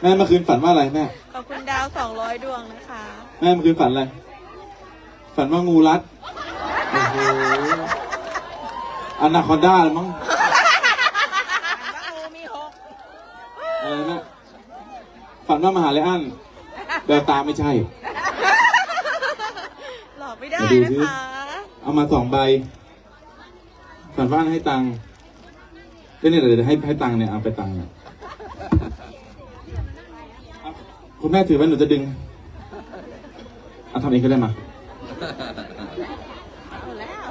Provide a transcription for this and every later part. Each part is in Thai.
แม่เมื่อคืนฝันว่าอะไรแม่ ขอบคุณดาวสองร้อยดวงนะคะ แม่เมื่อคืนฝันอะไร ฝันว่างูรัด โอ้โหอนาคอนด้าหรือมั้งงูมีหกอะไรนะฝันว่ามหาเลอันแววตาไม่ใช่ หลอกไม่ได้มาดูนะสิคะ เอามาสองใบ ฝันว่าให้ตังค์ก็เนี่ยเดี๋ยวให้ให้ตังค์เนี่ยเอาไปตังค์เนี่ยเอา คุณแม่ถือไว้หนูจะดึงเอาทำเองก็ได้มาเอาแล้ว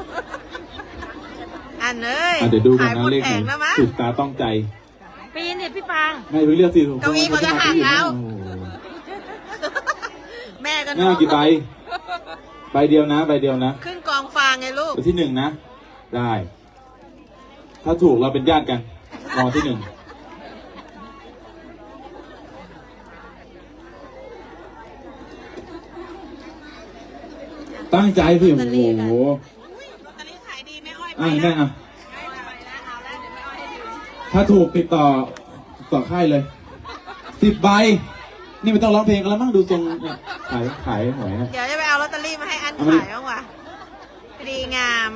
อันเลยอะเดี๋ยวดูกันขายหนะมดเลขแผไหนงแล้วมั้งถูกตาต้องใจปีนเนี่ยพี่ปัง แม่ไปเลือกสิเก้าอี้เขาจะหักแล้ว โอ้โหแม่ก็แม่เอากี่ใบใบเดียวนะใบเดียวนะขึ้นกองฟางไงลูก ใบที่หนึ่งนะ ได้ ถ้าถูกเราเป็นญาติกันรอที่หนึ่ง ตั้งใจสิโอ้โหลอตเตอรี่ขายดีแม่อ้อยไปอะแล้แม่วอะไปแล้วเอาแล้วเดี๋ยวแม่อ้อยให้ดูถ้าถูกติดต่อติดต่อค่ายเลยสิบใบ นี่ไม่ต้องร้องเพลงกันแล้วมั้งดูทรงเนี่ยขายขายหวยนะ เดี๋ยวจะไปเอาลอตเตอรี่มาให้อันเอามาดิ ขายบ้างว่ะดีงาม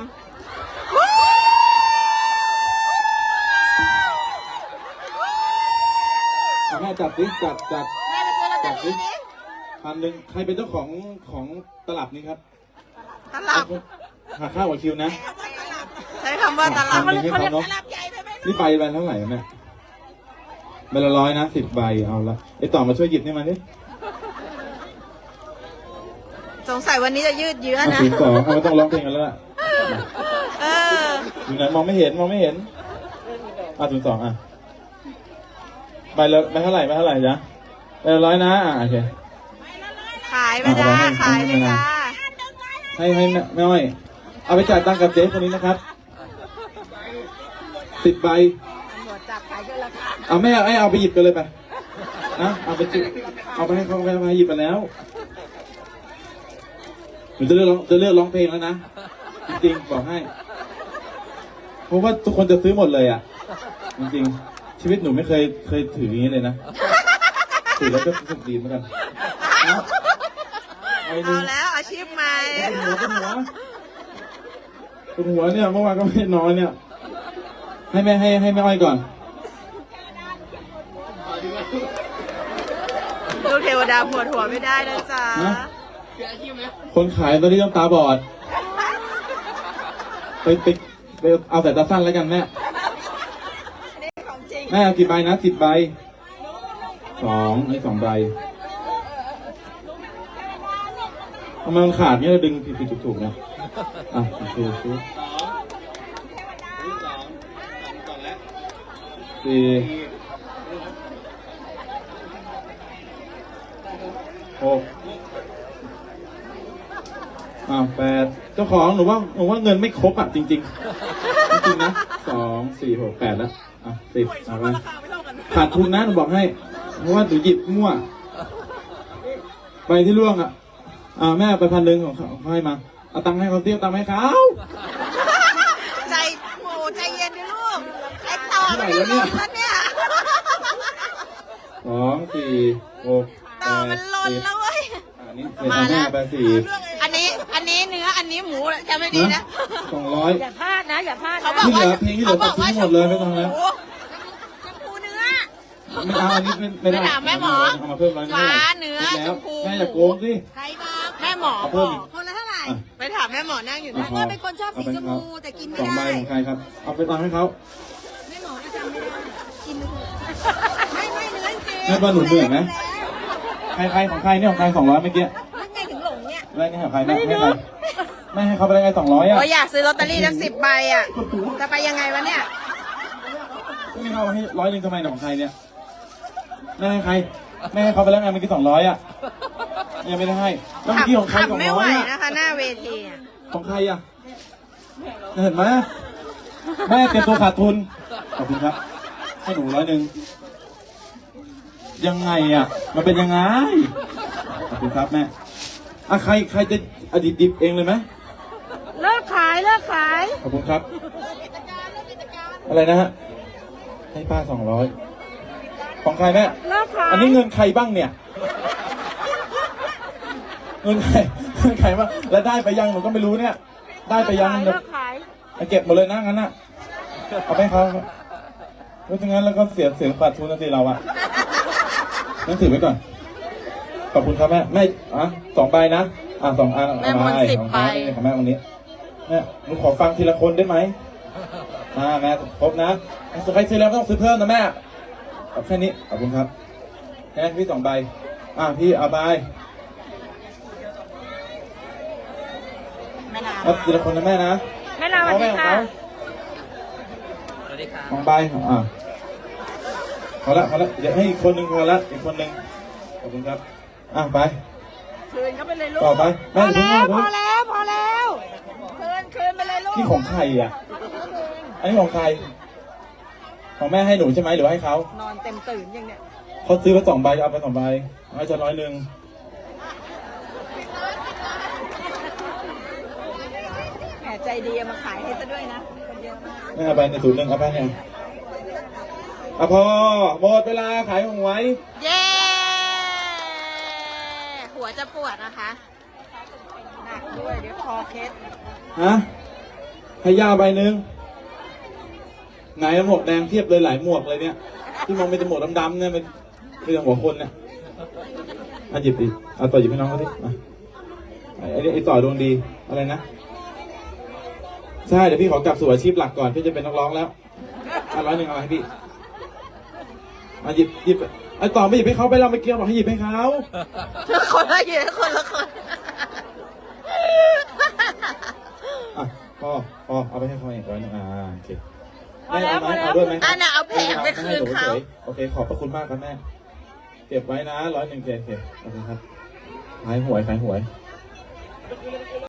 เอาแม่จับดิจับจับแม่ไปซื้อลอตเตอรี่ดิพันหนึ่งใครเป็นเจ้าของของตลับนี้ครับ ตลับหาข้าวหัวคิวนะ ใช้คำว่าตลับพันหนึ่งให้เขาเนาะตลับใหญ่ไปไหมนี่ใบใบเท่าไหร่แม่ใบละร้อยนะสิบใบเอาละไอต่อมาช่วยหยิบนี่มาดิสงสัยวันนี้จะยืดเยื้อเอานะศูนย์สองเอาไม่ต้องร้องเพลงกันแล้วล่ะเอออยู่ไหนมองไม่เห็นมองไม่เห็นอะศูนย์สองอะใบละใบเท่าไหร่ใบเท่าไหร่จ๊ะใบละร้อยนะอะโอเคขายไปจ้าเอาไปให้ขายไปจ้า ให้ให้แม่แม่อ้อย เอาไปจ่ายตังค์กับเจ๊คนนี้นะครับสิบใบตำรวจจับขายเกินราคาเอาแม่ไอ้เอาไปหยิบกันเลยไปนะเอาไปจิเอาไปให้เขาไปเอาไปหยิบไปแล้วหนูจะเลือกร้องจะเลือกร้องเพลงแล้วนะจริงๆบอกให้ เพราะว่าทุกคนจะซื้อหมดเลยอะ จริงๆชีวิตหนูไม่เคยเคยถืออย่างนี้เลยนะถือแล้วก็รู้สึกดีเหมือนกันนะเอาหเอานึ่งแล้วอาชีพใหม่ เป็นหัวเป็นหัวเป็นหัวเนี่ยเมื่อวานก็ไม่ได้นอนเนี่ย ให้แม่ให้ให้แม่อ้อยก่อน ลูกเทวดาปวดหัวไม่ได้นะจ๊ะนะคนขายตอนนี้ต้องตาบอด ไปไปไปเอาสายตาสั้นแล้วกันแม่นี่ของจริงแม่เอากี่ใบนะสิบใบสองนี่สองใบทำไมมันขาดเนี่ยเราดึงผิดผิดถูกถูกๆนะอะโอเคโอเคสี่หกอ่าแปดเจ้าของหนูว่าหนูว่าเงินไม่ครบอะจริง ๆ จริงๆนะสองสี่หกแปดแล้วอะสิบเอาไปขาดทุนนะหนูบอกให้ เพราะว่าหนูหยิบมั่ว ไปที่ล่วงอะ อ่าแม่เอาไปพันหนึ่งของเขาเขาให้มา เอาตังค์ให้เขาเตี้ยวตังค์ให้เขาใจโหใจเย็นดิลูกไอ้ต่อเท่าไหร่มันแล้วจะเนี่ลยนแล้วเนี่ย สองสี่หกแปต่อดมันลนสิบแล้วเว้ย อันนี้เสร็จเอาแม่ไปสี่อันนี้ อันนี้เนื้อ อันนี้หมูจะไม่ดีนะสองร้อย อย่าพลาดนะ อย่าพลาดเขานะบอกว่าที่เหลือเพลงที่เหลือเขาบอกว่าตัดทิ้งหมดเลยไม่ต้องแล้ว ชมพูเนื้อ ไม่เอาอันนี้ไม่ไม่ได้ไปถามแม่หมอเอามาเพิ่มร้อยหนึ่งฟ้าเนื้อแล้วชมพู แม่อย่าโกงสิ ใครบอกแม่ หมอเอาบเพิ่อมกอีกคนละเท่าไหร่อะไปถามแม่หมอนั่งอยู่อะนะพอเป็นคนชอบสีชมพูแต่กินไม่สองใบได้ของใครครับ เอาไปตังค์ให้เขาไม่หมอก็จำไม่ได้กินไม่ไม่เนื้อจริงแม่บ้านหนูเหนื่อยไหมใครใครของใครเนี่ยของใครสองร้อยเมื่อกี้ไม่ไงถึงหลงเนี่ยอะไรเนี่ยของใครนะให้ใครไม่ให้เขาไปได้ไงสองร้อยอะโอ้ยอยากซื้อลอตเตอรี่ทั้งสิบใบอะจะไปยังไงวะเนี่ยไม่ให้เขาให้ร้อยหนึ่งทำไมเนี่ยของใครเนี่ยแม่ให้ใครแม่ให้เขาไปแล้วไงเมื่อกี้สองร้อยอะ ยังไม่ได้ให้แล้วเมื่อกี้ของใครสขัองไม่ไหวร้อยอะนะคะ หน้าเวทีอะของใครอะเห็นไหมแม่เตรียมตัวขาดทุนขอบคุณครับ ให้หนูร้อยหนึ่งยังไงอะ มันเป็นยังไงขอบคุณครับแม่อะใครใครจะอดีตดิบเองเลยไหมเลิกขายเลิกขาย ขอบคุณครับ อะไรนะฮะให้ป้าสองร้อยของใครแม่ เลิกขายอันนี้เงินใครบ้างเนี่ย เงินใครเงินใครบ้างแล้วได้ไปยังหนูก็ไม่รู้เนี่ย ได้ไปยังเลิกขายเอาเก็บหมดเลยนะงั้นน่ะเอาไปให้เขาเพราะงั้นแล้วก็เสียเสียขาดทุนนะสิเราอะนั่นถือไว้ก่อน ขอบคุณครับแม่แม่อะสองใบนะอะสองอันแม่มนต์สิบของใบเขานี่ของแม่วันนี้แม่หนูขอฟังทีละคนได้ไหมอ่าแม่ครบนะใครซื้อแล้วไม่ต้องซื้อเพิ่มนะแม่เอาแค่นี้ขอบคุณครับแค่พี่สองใบอะพี่เอาใบ แม่นาเอาทีละคนนะแม่นะแม่ลาวันนี้ค่ะสองใบอะพอละพอละเดี๋ยวให้อีกคนหนึ่งพอละอีกคนหนึ่งขอบคุณครับอะไปคืนก็ไปเลยลูกต่อไปพอแม่แล้วถึงพมืออแล้วพอแล้วคืนคืนไปเลยลูกนี่ของใครอะอันนี้ของใคร ของแม่ให้หนูใช่ไหมหรือว่าให้เขานอนเต็มตื่นอย่างเนี้ยเขาซื้อมาสองใบเอาไปสองใบเอาจะร้อยหนึ่ง แหมใจ ดีเอามาขายให้ซะด้วยนะคนเยอะมากนี่เอาไปในศูนย์หนึ่งเอาไปเนี่ยอะพอหมดเวลาขายของไว้ เย้ หัวจะปวดนะคะ หนักด้วยเดี๋ยวคอเคสฮะให้ย่าใบหนึ่งไหนหมวกแดงเทียบเลยหลายหมวกเลยเนี่ย ที่มองเป็นแต่หมวกดำๆเนี่ยมันเป็นแต่หัวคนเนี่ยอะหยิบดิเอาต่อหยิบให้น้องเขาดิมาไอ้ไอ้ไอ้ต่อดวงดีอะไรนะ ใช่เดี๋ยวพี่ขอกลับสู่อาชีพหลักก่อนพี่จะเป็นนักร้องแล้วอะร้อยหนึ่งเอาให้พี่มาหยิบหยิบไอ้ต่อไม่หยิบให้เขาไปเราไม่เกี่ยวบอกให้หยิบให้เขาคนละเยอะคนละคนอะพอพอเอาไปให้เขาเองร้อยหนึ่งอ่าโอเคพอแม่พอแล้วเอาด้วยไหมอันน่ะเอาแผงไปคืนเขาโอเค ขอบพระคุณมากครับแม่เก็บไว้นะร้อยหนึ่งเคเคขอบคุณครับขายหวยขายหวย